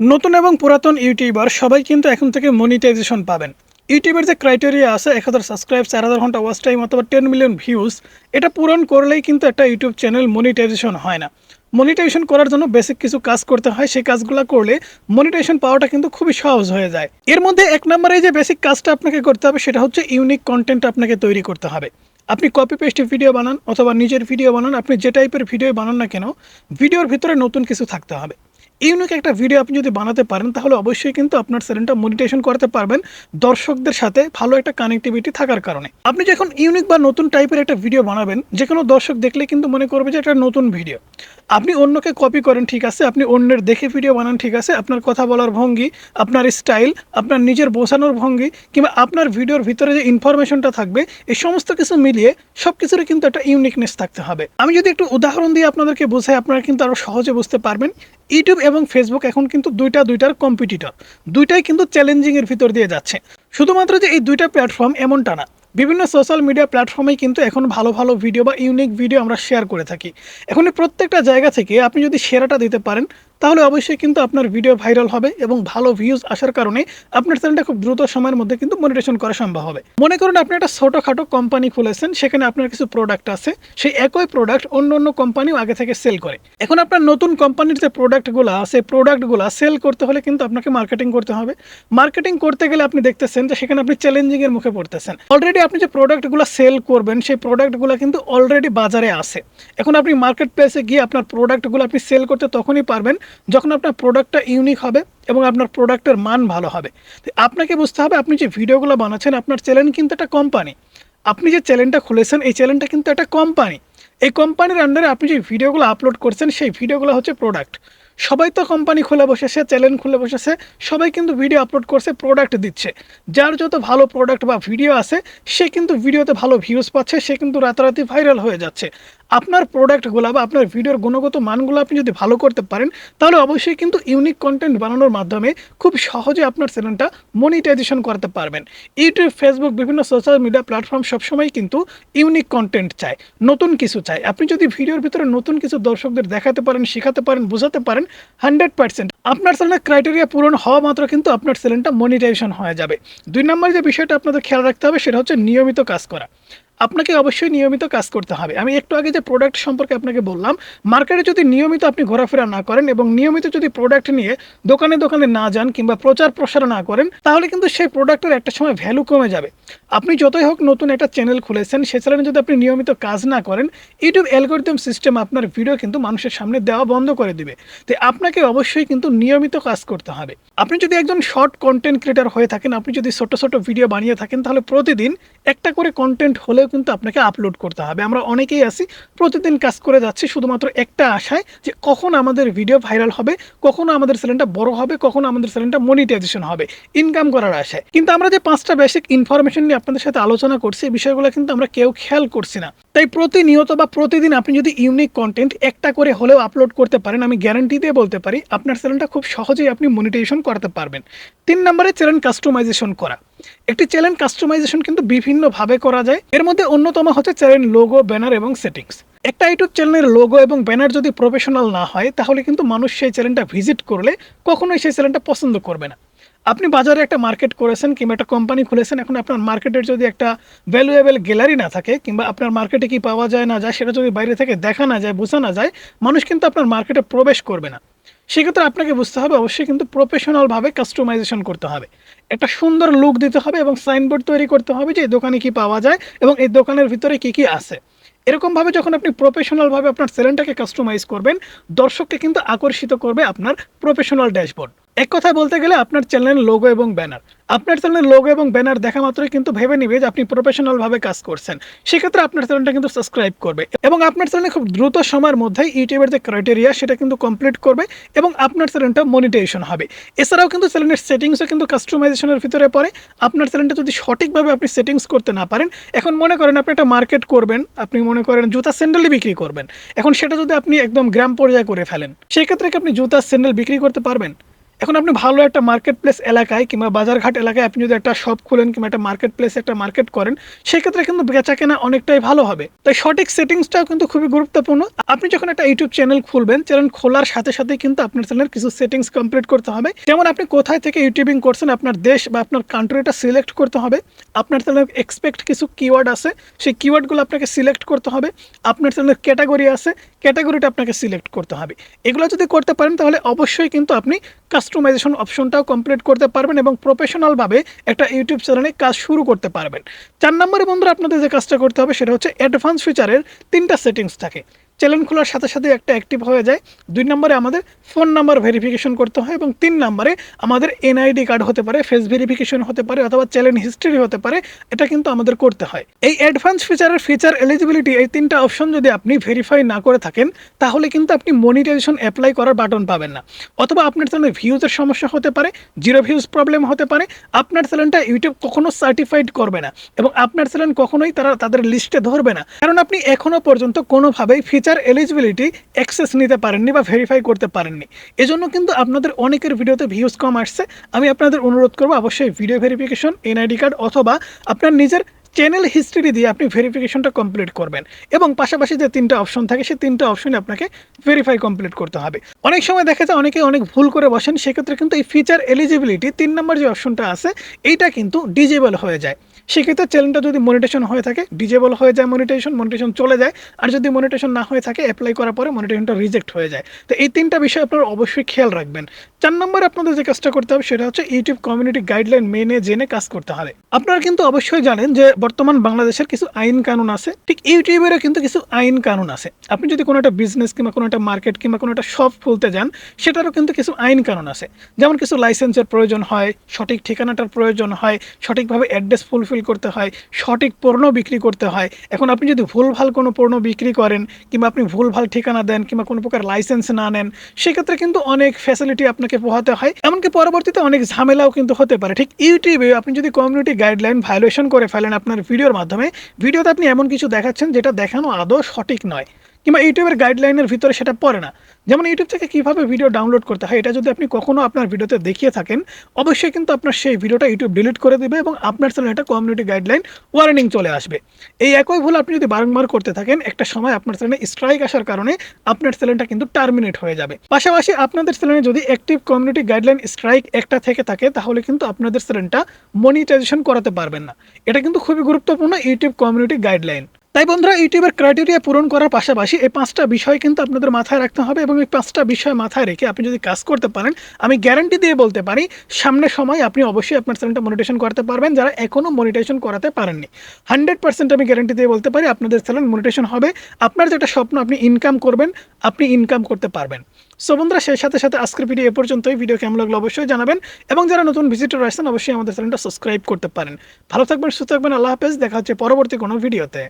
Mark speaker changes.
Speaker 1: নতুন এবং পুরাতন ইউটিউবার সবাই কিন্তু এখন থেকে মনিটাইজেশন পাবেন। ইউটিউবের যে ক্রাইটেরিয়া আছে, এক হাজার সাবস্ক্রাইব চার হাজার ঘণ্টা ওয়াচ টাইম অথবা টেন মিলিয়ন ভিউজ এটা পূরণ করলেই কিন্তু একটা ইউটিউব চ্যানেল মনিটাইজেশন হয় না। মনিটাইজেশন করার জন্য বেসিক কিছু কাজ করতে হয়, সেই কাজগুলো করলে মনিটাইজেশন পাওয়াটা কিন্তু খুবই সহজ হয়ে যায়। এর মধ্যে এক নম্বরে যে বেসিক কাজটা আপনাকে করতে হবে, সেটা হচ্ছে ইউনিক কন্টেন্ট আপনাকে তৈরি করতে হবে। আপনি কপি পেস্ট ভিডিও বানান অথবা নিজের ভিডিও বানান, আপনি যে টাইপের ভিডিও বানান না কেন ভিডিওর ভিতরে নতুন কিছু থাকতে হবে। ইউনিক একটা ভিডিও আপনি যদি বানাতে পারেন, তাহলে অবশ্যই কিন্তু আপনার চ্যানেলটা মনিটেশন করতে পারবেন দর্শকদের সাথে ভালো একটা কানেক্টিভিটি থাকার কারণে। আপনি যখন ইউনিক বা নতুন টাইপের একটা ভিডিও বানাবেন যে কোনো দর্শক দেখলে কিন্তু মনে করবে যে একটা নতুন ভিডিও আপনি অন্যকে কপি করেন, ঠিক আছে? আপনি অন্যের দেখে ভিডিও বানান, ঠিক আছে? আপনার কথা বলার ভঙ্গি, আপনার স্টাইল আপনার নিজের বোঝানোর ভঙ্গি, কিংবা আপনার ভিডিওর ভিতরে যে ইনফরমেশনটা থাকবে, এই সমস্ত কিছু মিলিয়ে সব কিছুরই কিন্তু একটা ইউনিকনেস থাকতে হবে। আমি যদি একটু উদাহরণ দিয়ে আপনাদেরকে বোঝাই, আপনারা কিন্তু আরও সহজে বুঝতে পারবেন। ইউটিউব এবং ফেসবুক এখন কিন্তু দুইটা দুইটার কম্পিটিটর দুইটাই কিন্তু চ্যালেঞ্জিংয়ের ভিতর দিয়ে যাচ্ছে। শুধুমাত্র যে এই দুইটা প্ল্যাটফর্ম এমনটা না, বিভিন্ন সোশ্যাল মিডিয়া প্ল্যাটফর্মে কিন্তু এখন ভালো ভালো ভিডিও বা ইউনিক ভিডিও আমরা শেয়ার করে থাকি। এখন প্রত্যেকটা জায়গা থেকে আপনি যদি সেরাটা দিতে পারেন তাহলে অবশ্যই কিন্তু আপনার ভিডিও ভাইরাল হবে এবং ভালো ভিউজ আসার কারণে আপনার চ্যানেলটা খুব দ্রুত সময়ের মধ্যে কিন্তু মনিটেশন করা সম্ভব হবে। মনে করুন আপনি একটা ছোটোখাটো কোম্পানি খুলেছেন, সেখানে আপনার কিছু প্রোডাক্ট আছে, সেই একই প্রোডাক্ট অন্য অন্য কোম্পানিও আগে থেকে সেল করে। এখন আপনার নতুন কোম্পানির যে প্রোডাক্টগুলো আছে প্রোডাক্টগুলো সেল করতে হলে কিন্তু আপনাকে মার্কেটিং করতে হবে। মার্কেটিং করতে গেলে আপনি দেখতেছেন যে সেখানে আপনি চ্যালেঞ্জিংয়ের মুখে পড়তেছেন। অলরেডি আপনি যে প্রোডাক্টগুলো সেল করবেন, সেই প্রোডাক্টগুলো কিন্তু অলরেডি বাজারে আছে। এখন আপনি মার্কেট প্লেসে গিয়ে আপনার প্রোডাক্টগুলো আপনি সেল করতে তখনই পারবেন যখন আপনার প্রোডাক্টটা ইউনিক হবে এবং আপনার প্রোডাক্টের মান ভালো হবে, তো আপনাকে বুঝতে হবে আপনি যে ভিডিওগুলো বানাচ্ছেন, আপনার চ্যানেল কিন্তু একটা কোম্পানি আপনি যে চ্যানেলটা খুলেছেন, এই চ্যানেলটা কিন্তু একটা কোম্পানি এই কোম্পানির আন্ডারে আপনি যে ভিডিওগুলো আপলোড করছেন, সেই ভিডিওগুলো হচ্ছে প্রোডাক্ট সবাই তো কোম্পানি খুলে বসেছে চ্যানেল খুলে বসেছে, সবাই কিন্তু ভিডিও আপলোড করছে প্রোডাক্ট দিচ্ছে। যার যত ভালো প্রোডাক্ট বা ভিডিও আছে, সে কিন্তু ভিডিওতে ভালো ভিউজ পাচ্ছে, সে কিন্তু রাতারাতি ভাইরাল হয়ে যাচ্ছে। আপনার প্রোডাক্টগুলো বা আপনার ভিডিওর গুণগত মানগুলো আপনি যদি ভালো করতে পারেন, তাহলে অবশ্যই কিন্তু ইউনিক কন্টেন্ট বানানোর মাধ্যমে খুব সহজে আপনার চ্যানেলটা মনিটাইজেশন করতে পারবেন। ইউটিউব ফেসবুক বিভিন্ন সোশ্যাল মিডিয়া প্ল্যাটফর্ম সবসময় কিন্তু ইউনিক কন্টেন্ট চায়, নতুন কিছু চায়। আপনি যদি ভিডিওর ভিতরে নতুন কিছু দর্শকদের দেখাতে পারেন, শেখাতে পারেন, বোঝাতে পারেন হান্ড্রেড পার্সেন্ট আপনার চ্যানেলের ক্রাইটেরিয়া পূরণ হওয়া মাত্র কিন্তু আপনার চ্যানেলটা মনিটাইজেশন হয়ে যাবে। দুই নম্বর যে বিষয়টা আপনাদের খেয়াল রাখতে হবে, সেটা হচ্ছে নিয়মিত কাজ করা। আপনাকে অবশ্যই নিয়মিত কাজ করতে হবে। আমি একটু আগে যে প্রোডাক্ট সম্পর্কে আপনাকে বললাম মার্কেটে যদি নিয়মিত আপনি ঘোরাফেরা না করেন এবং নিয়মিত যদি প্রোডাক্ট নিয়ে দোকানে দোকানে না যান কিংবা প্রচার প্রসার না করেন, তাহলে কিন্তু সেই প্রোডাক্টের একটা সময় ভ্যালু কমে যাবে। আপনি যতই হোক নতুন একটা চ্যানেল খুলেছেন, সে চ্যানেলে যদি আপনি নিয়মিত কাজ না করেন ইউটিউব অ্যালগোরিদম সিস্টেম আপনার ভিডিও কিন্তু মানুষের সামনে দেওয়া বন্ধ করে দিবে। তো আপনাকে অবশ্যই কিন্তু নিয়মিত কাজ করতে হবে। আপনি যদি একজন শর্ট কন্টেন্ট ক্রিয়েটার হয়ে থাকেন, আপনি যদি ছোট ছোট ভিডিও বানিয়ে থাকেন, তাহলে প্রতিদিন একটা করে কন্টেন্ট হলেও কিন্তু আপনাকে আপলোড করতে হবে। আমরা অনেকেই আছি, প্রতিদিন কাজ করে যাচ্ছি শুধুমাত্র একটা আশায় যে কখন আমাদের ভিডিও ভাইরাল হবে, কখনো আমাদের চ্যানেলটা বড় হবে, কখনো আমাদের চ্যানেলটা মনিটাইজেশন হবে। ইনকাম করার আশায়। কিন্তু আমরা যে পাঁচটা বেসিক ইনফরমেশন নিয়ে আপনাদের সাথে আলোচনা করছি, এই বিষয়গুলো কিন্তু আমরা কেউ খেয়াল করছি না। তাই প্রতিনিয়ত বা প্রতিদিন আপনি যদি ইউনিক কন্টেন্ট একটা করে হলেও আপলোড করতে পারেন, আমি গ্যারান্টি দিয়ে বলতে পারি, আপনার চ্যানেলটা খুব সহজেই আপনি মনিটাইজেশন করতে পারবেন। তিন নম্বরে চ্যানেল কাস্টমাইজেশন করা। একটি চ্যানেল কাস্টমাইজেশন কিন্তু বিভিন্নভাবে করা যায়। এর মধ্যে অন্যতম হচ্ছে চ্যানেল লোগো ব্যানার এবং সেটিংস একটা ইউটিউব চ্যানেলের লোগো এবং ব্যানার যদি প্রফেশনাল না হয়, তাহলে কিন্তু মানুষ সেই চ্যানেলটা ভিজিট করলে কখনোই সেই চ্যানেলটা পছন্দ করবে না। আপনি বাজারে একটা মার্কেট করেছেন কিংবা একটা কোম্পানি খুলেছেন, এখন আপনার মার্কেটের যদি একটা ভ্যালুয়েবল গ্যালারি না থাকে কিংবা আপনার মার্কেটে কি পাওয়া যায় না যায়, সেটা যদি বাইরে থেকে দেখা না যায়, বোঝা না যায়, মানুষ কিন্তু আপনার মার্কেটে প্রবেশ করবে না। সেক্ষেত্রে আপনাকে বুঝতে হবে, অবশ্যই কিন্তু প্রফেশনালভাবে কাস্টমাইজেশন করতে হবে। একটা সুন্দর লুক দিতে হবে এবং সাইনবোর্ড তৈরি করতে হবে যে এই দোকানে কি পাওয়া যায় এবং এই দোকানের ভিতরে কি কি আছে। এরকমভাবে যখন আপনি প্রফেশনালভাবে আপনার সেলেনটাকে কাস্টমাইজ করবেন, দর্শককে কিন্তু আকর্ষিত করবে আপনার প্রফেশনাল ড্যাশবোর্ড এক কথায় বলতে গেলে আপনার চ্যানেলের লোগো এবং ব্যানার আপনার চ্যানেলের লোগো এবং ব্যানার দেখা মাত্রই কিন্তু ভেবে নিবে যে আপনি প্রফেশনালভাবে কাজ করছেন। সেক্ষেত্রে আপনার চ্যানেলটা কিন্তু সাবস্ক্রাইব করবে এবং আপনার চ্যানেলে খুব দ্রুত সময়ের মধ্যে ইউটিউবের যে ক্রাইটেরিয়া সেটা কিন্তু কমপ্লিট করবে এবং আপনার চ্যানেলটা মনিটাইজেশন হবে। এছাড়াও কিন্তু চ্যানেলের সেটিংসও কিন্তু কাস্টমাইজেশনের ভিতরে পড়ে। আপনার চ্যানেলটা যদি সঠিকভাবে আপনি সেটিংস করতে না পারেন, এখন মনে করেন আপনি একটা মার্কেট করবেন, আপনি মনে করেন জুতা স্যান্ডেলই বিক্রি করবেন। এখন সেটা যদি আপনি একদম গ্রাম পর্যায়ে করে ফেলেন, সেক্ষেত্রে কি আপনি জুতা স্যান্ডেল বিক্রি করতে পারবেন? এখন আপনি ভালো একটা মার্কেট প্লেস এলাকায় কিংবা বাজারঘাট এলাকায় আপনি যদি একটা শপ খুলেন কিংবা একটা মার্কেট প্লেস একটা মার্কেট করেন, সেক্ষেত্রে কিন্তু বেচা কেনা অনেকটাই ভালো হবে। তাই সঠিক সেটিংসটাও কিন্তু খুবই গুরুত্বপূর্ণ। আপনি যখন একটা ইউটিউব চ্যানেল খুলবেন চ্যানেল খোলার সাথে সাথে কিন্তু আপনার চ্যানেলের কিছু সেটিংস কমপ্লিট করতে হবে। যেমন আপনি কোথায় থেকে ইউটিউবিং করছেন, আপনার দেশ বা আপনার কান্ট্রিটা সিলেক্ট করতে হবে। আপনার চ্যানেলের এক্সপেক্ট কিছু কিওয়ার্ড আছে, সেই কিওয়ার্ডগুলো আপনাকে সিলেক্ট করতে হবে। আপনার চ্যানেলের ক্যাটাগরি আছে ক্যাটাগরিটা আপনাকে সিলেক্ট করতে হবে। এগুলো যদি করতে পারেন, তাহলে অবশ্যই কিন্তু আপনি কাস্টমাইজেশন অপশনটাও কমপ্লিট করতে পারবেন এবং প্রফেশনালভাবে একটা ইউটিউব চ্যানেলে কাজ শুরু করতে পারবেন। চার নম্বরে বন্ধুরা আপনাদের যে কাজটা করতে হবে সেটা হচ্ছে অ্যাডভান্স ফিচারের তিনটা সেটিংস থাকে। চ্যানেল খোলার সাথে সাথে একটা অ্যাক্টিভ হয়ে যায়। দুই নম্বরে আমাদের ফোন নাম্বার ভেরিফিকেশন করতে হয় এবং তিন নম্বরে আমাদের এনআইডি কার্ড হতে পারে ফেস ভেরিফিকেশন হতে পারে অথবা চ্যানেল হিস্ট্রি হতে পারে, এটা কিন্তু আমাদের করতে হয়। এই অ্যাডভান্স ফিচারের ফিচার এলিজিবিলিটি এই তিনটা অপশন যদি আপনি ভেরিফাই না করে থাকেন, তাহলে কিন্তু আপনি মনিটাইজেশন অ্যাপ্লাই করার বাটন পাবেন না। অথবা আপনার চ্যানেলে ভিউজের সমস্যা হতে পারে জিরো ভিউজ প্রবলেম হতে পারে, আপনার চ্যানেলটা ইউটিউব কখনো সার্টিফাইড করবে না এবং আপনার চ্যানেল কখনোই তারা তাদের লিস্টে ধরবে না। কারণ আপনি এখনও পর্যন্ত কোনোভাবেই ফিচার এলিজিবিলিটি অ্যাক্সেস নিতে পারেননি বা ভেরিফাই করতে পারেননি। এজন্য কিন্তু আপনাদের অনেকের ভিডিওতে ভিউজ কম আসছে। আমি আপনাদের অনুরোধ করব অবশ্যই ভিডিও ভেরিফিকেশন এনআইডি কার্ড অথবা আপনার নিজের চ্যানেল হিস্ট্রি দিয়ে আপনি ভেরিফিকেশনটা কমপ্লিট করবেন। এবং পাশাপাশি যে তিনটা অপশন থাকে, সেই তিনটা অপশনে আপনাকে ভেরিফাই কমপ্লিট করতে হবে। অনেক সময় দেখা যায় অনেকে অনেক ভুল করে বসেন, সেক্ষেত্রে কিন্তু এই ফিচার এলিজিবিলিটি তিন নম্বর যে অপশনটা আছে, এইটা কিন্তু ডিজেবল হয়ে যায়। সেক্ষেত্রে চ্যানেলটা যদি মনিটেশন হয়ে থাকে ডিজেবল হয়ে যায় মনিটেশন মনিটেশন চলে যায়, আর যদি মনিটেশন না হয়ে থাকে অ্যাপ্লাই করার পরে মনিটেশনটা রিজেক্ট হয়ে যায়। তো এই তিনটা বিষয় আপনারা অবশ্যই খেয়াল রাখবেন। চার নম্বরে আপনাদের যে কাজটা করতে হবে, সেটা হচ্ছে ইউটিউব কমিউনিটি গাইডলাইন মেনে জেনে কাজ করতে হবে। আপনারা কিন্তু অবশ্যই জানেন যে বর্তমান বাংলাদেশের কিছু আইন কানুন আছে, ঠিক ইউটিউবেরও কিন্তু কিছু আইন কানুন আছে। আপনি যদি কোনো একটা বিজনেস কিংবা কোনো একটা মার্কেট কিংবা কোনো একটা শপ খুলতে যান, সেটারও কিন্তু কিছু আইন কানুন আছে। যেমন কিছু লাইসেন্সের প্রয়োজন হয়, সঠিক ঠিকানাটার প্রয়োজন হয়, সঠিকভাবে অ্যাড্রেস ফুলফিল করতে হয়, সঠিক পণ্য বিক্রি করতে হয়। এখন আপনি যদি ভুলভাল কোনো পণ্য বিক্রি করেন, কিংবা আপনি ভুলভাল ঠিকানা দেন, কিংবা কোনো প্রকার লাইসেন্স না নেন, সেক্ষেত্রে কিন্তু অনেক ফ্যাসিলিটি আপনাকে পোহাতে হয়। এমনকি পরবর্তীতে অনেক ঝামেলাও কিন্তু হতে পারে। ঠিক ইউটিউবে আপনি যদি কমিউনিটি গাইডলাইন ভায়োলেশন করে ফেলেন আপনার ভিডিওর মাধ্যমে ভিডিওতে আপনি এমন কিছু দেখাচ্ছেন যেটা দেখানো আদৌ সঠিক নয়। কিংবা ইউটিউবের গাইডলাইনের ভিতরে সেটা পড়ে না। যেমন ইউটিউব থেকে কীভাবে ভিডিও ডাউনলোড করতে হয়, এটা যদি আপনি কখনও আপনার ভিডিওতে দেখিয়ে থাকেন, অবশ্যই কিন্তু আপনার সেই ভিডিওটা ইউটিউব ডিলিট করে দেবে এবং আপনার চ্যানেলে একটা কমিউনিটি গাইডলাইন ওয়ার্নিং চলে আসবে। এই একই ভুল আপনি যদি বারংবার করতে থাকেন, একটা সময় আপনার চ্যানেলে স্ট্রাইক আসার কারণে আপনার চ্যানেলটা কিন্তু টার্মিনেট হয়ে যাবে। পাশাপাশি আপনাদের চ্যানেলে যদি অ্যাক্টিভ কমিউনিটি গাইডলাইন স্ট্রাইক একটা থেকে থাকে, তাহলে কিন্তু আপনাদের চ্যানেলটা মনিটাইজেশন করাতে পারবেন না। এটা কিন্তু খুবই গুরুত্বপূর্ণ ইউটিউব কমিউনিটি গাইডলাইন তাই বন্ধুরা, ইউটিউবের ক্রাইটেরিয়া পূরণ করার পাশাপাশি এই পাঁচটা বিষয় কিন্তু আপনাদের মাথায় রাখতে হবে এবং এই পাঁচটা বিষয় মাথায় রেখে আপনি যদি কাজ করতে পারেন, আমি গ্যারান্টি দিয়ে বলতে পারি সামনের সময় আপনি অবশ্যই আপনার চ্যানেলটা মনিটেশন করতে পারবেন, যারা এখনও মনিটেশন করাতে পারেননি। হান্ড্রেড পার্সেন্ট আমি গ্যারান্টি দিয়ে বলতে পারি, আপনাদের চ্যানেল মনিটেশন হবে। আপনার যেটা স্বপ্ন, আপনি ইনকাম করবেন, আপনি ইনকাম করতে পারবেন। সো বন্ধুরা, সেই সাথে সাথে আজকের ভিডিও এ পর্যন্তই। ভিডিও কেমন লাগল অবশ্যই জানাবেন এবং যারা নতুন ভিজিটর আসছেন, অবশ্যই আমাদের চ্যানেলটা সাবস্ক্রাইব করতে পারেন। ভালো থাকবেন, সুস্থ থাকবেন, আল্লাহ হাফেজ। দেখা হচ্ছে পরবর্তী কোনো ভিডিওতে